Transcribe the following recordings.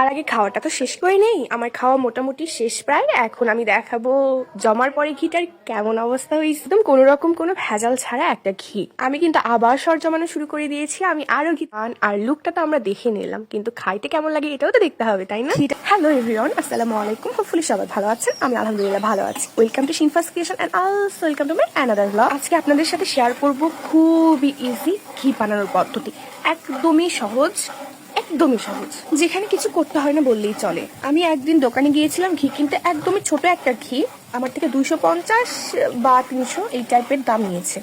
তার আগে খাওয়াটা তো শেষ করে নেই। আমার খাওয়া মোটামুটি শেষ প্রায়। এখন আমি দেখাবো জমার পরে ঘিটার কেমন অবস্থা হয়েছে। একদম কোনো রকম কোনো ভেজাল ছাড়া একটা ঘি। আমি কিন্তু আবার সর জমানো শুরু করে দিয়েছি। আমি আরও ঘি আন আর লুকটা তো আমরা দেখে নিলাম। কিন্তু খাইতে কেমন লাগে এটাও তো দেখতে হবে তাই না? হ্যালো এভরিওয়ান আসসালামু আলাইকুম। হোপফুলি সবাই ভালো আছেন। আমি আলহামদুলিল্লাহ ভালো আছি। Welcome to Shinfas creation and also welcome to my another blog আজকে আপনাদের সাথে শেয়ার করব খুবই ইজি ঘি বানানোর পদ্ধতি। একদমই সহজ একদমই সহজ। যেখানে কিছু করতে হয় না বললেই চলে। আমি একদিন দোকানে গিয়েছিলাম, ঘি কিনতে একদমই ছোট একটা ঘি। আমার থেকে দুইশো পঞ্চাশ বা তিনশো এই টাইপের দাম নিয়েছে।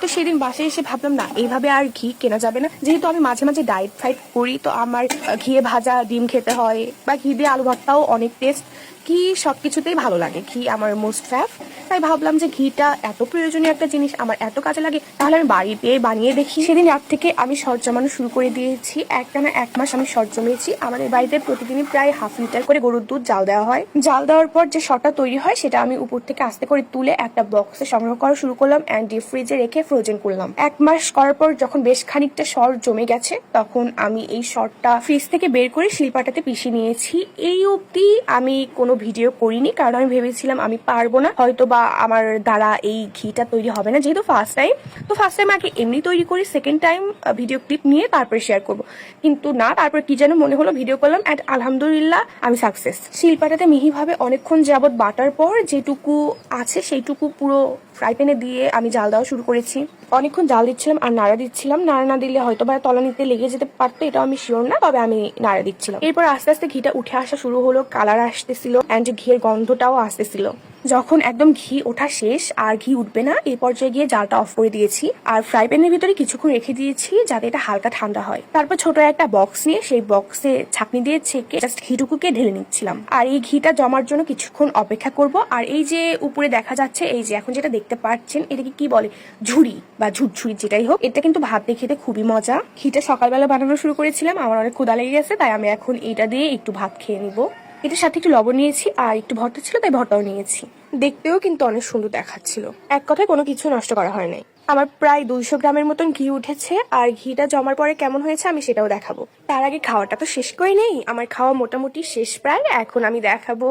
তো সেদিন বাসায় এসে ভাবলাম, না, এইভাবে আর ঘি কেনা যাবে না। যেহেতু আমি মাঝে মাঝে ডায়েট ফাইট করি, তো আমার ঘিয়ে ভাজা, ডিম খেতে হয় বা ঘি দিয়ে আলু ভাতটাও অনেক টেস্ট ঘি সব কিছুতেই ভালো লাগে, ঘি আমার মোস্ট ফ্যাভ তাই ভাবলাম যে ঘিটা এত প্রয়োজনীয় একটা জিনিস, আমার এত কাজে লাগে, তাহলে আমি বাড়িতে বানিয়ে দেখি। সেদিন রাত থেকে আমি শর্ট জমানো শুরু করে দিয়েছি। একটা না এক মাস আমি শর্ট জমিয়েছি। আমাদের বাড়িতে প্রতিদিনই প্রায় হাফ লিটার করে গরুর দুধ জাল দেওয়া হয়। জাল দেওয়ার পর যে শর্টটা তৈরি হয়, সেটা আমি উপর থেকে আস্তে করে তুলে একটা বক্সে সংগ্রহ করা শুরু করলাম অ্যান্ড ডিপ ফ্রিজে রেখে ফ্রোজেন করলাম। এক মাস করার পর যখন বেশ খানিকটা শর্ট জমে গেছে, তখন আমি এই শর্টটা ফ্রিজ থেকে বের করে শিলপাটাতে পিষে নিয়েছি। এই অবধি আমি কোনো ভিডিও করিনি, কারণ আমি ভেবেছিলাম আমি পারব না। হয়তো বা আমার দ্বারা এই ঘিটা তৈরি হবে না, যেহেতু ফার্স্ট টাইম তো ফার্স্ট টাইম আগে এমনি তৈরি করি সেকেন্ড টাইম ভিডিও ক্লিপ নিয়ে তারপরে শেয়ার করব। কিন্তু না, তারপর কি যেন মনে হলো ভিডিও করলাম অ্যান্ড আলহামদুলিল্লাহ আমি সাকসেস শিলপাটাতে মিহিভাবে অনেকক্ষণ যাবৎ বাটার পর যেটুকু আছে, সেইটুকু পুরো ফ্রাই প্যানে দিয়ে আমি জাল দেওয়া শুরু করেছি। অনেকক্ষণ জাল দিচ্ছিলাম আর নাড়া দিচ্ছিলাম। নাড়া না দিলে হয়তো বা তলানিতে লেগে যেতে পারতো, এটাও আমি শিওর না, তবে আমি নাড়া দিচ্ছিলাম। এরপর আস্তে আস্তে ঘিটা উঠে আসা শুরু হলো কালার আসতেছিল অ্যান্ড ঘিয়ের গন্ধটাও আসতেছিল। যখন একদম ঘি ওঠা শেষ, আর ঘি উঠবে না এই পর্যায়ে গিয়ে জালটা অফ করে দিয়েছি, আর ফ্রাই প্যানের ভিতরে কিছুক্ষণ রেখে দিয়েছি যাতে এটা হালকা ঠান্ডা হয়। তারপর ছোট একটা বক্স নিয়ে সেই বক্সে ছাকনি দিয়ে ছেঁকে জাস্ট ঘিটুকুকে ঢেলে নিচ্ছিলাম। আর এই ঘিটা জমার জন্য কিছুক্ষণ অপেক্ষা করব, আর এই যে উপরে দেখা যাচ্ছে, এই যে এখন যেটা দেখতে পাচ্ছেন, এটাকে কি বলে? ঝুড়ি বা ঝুরঝুরি যেটাই হোক, এটা কিন্তু ভাত দিয়ে খেতে খুবই মজা। ঘিটা সকালবেলা বানানো শুরু করেছিলাম, আমার অনেক ক্ষুদা লেগে গেছে, তাই আমি এখন এটা দিয়ে একটু ভাত খেয়ে নিব। এটার সাথে একটু লবণ নিয়েছি আর একটু ভর্তা ছিল, তাই ভর্তাও নিয়েছি। দেখতেও কিন্তু অনেক সুন্দর দেখাচ্ছিল। এক কথায় কোনো কিছু নষ্ট করা হয় নাই। আমার প্রায় দুইশো গ্রামের মতন ঘি উঠেছে, আর ঘিটা জমার পরে কেমন হয়েছে আমি সেটাও দেখাবো। তার আগে খাওয়াটা তো শেষ করে নেই। আমার খাওয়া মোটামুটি শেষ প্রায়। এখন আমি দেখাবো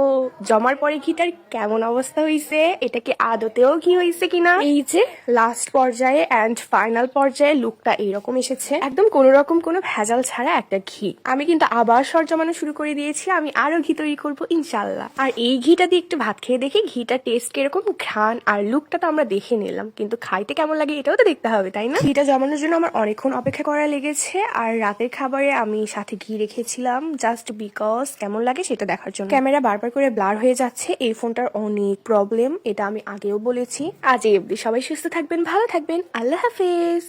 জমার পরে ঘিটার কেমন অবস্থা হয়েছে এটা কি আদতেও ঘি হয়েছে কিনা? এই যে লাস্ট পর্যায়ে অ্যান্ড ফাইনাল পর্যায়ে লুকটা এইরকম এসেছে। একদম কোনো রকম কোনো ভেজাল ছাড়া একটা ঘি। আমি কিন্তু আবার সর জমানো শুরু করে দিয়েছি, আমি আরও ঘি তৈরি করব ইনশাল্লাহ আর এই ঘিটা দিয়ে একটু ভাত খেয়ে দেখি, ঘিটা টেস্ট কীরকম, ঘ্রাণ। আর লুকটা তো আমরা দেখে নিলাম, কিন্তু খাইতে কেমন লাগে এটাও তো দেখতে হবে, তাই না? ঘিটা জমানোর জন্য আমার অনেকক্ষণ অপেক্ষা করা লেগেছে, আর রাতের খাবারে আমি সাথে ঘি রেখেছিলাম জাস্ট বিকজ কেমন লাগে সেটা দেখার জন্য। ক্যামেরা বারবার করে ব্লার হয়ে যাচ্ছে, এই ফোনটার অনেক প্রবলেম এটা আমি আগেও বলেছি। আজ এই অবধি সবাই সুস্থ থাকবেন, ভালো থাকবেন, আল্লাহ হাফেজ।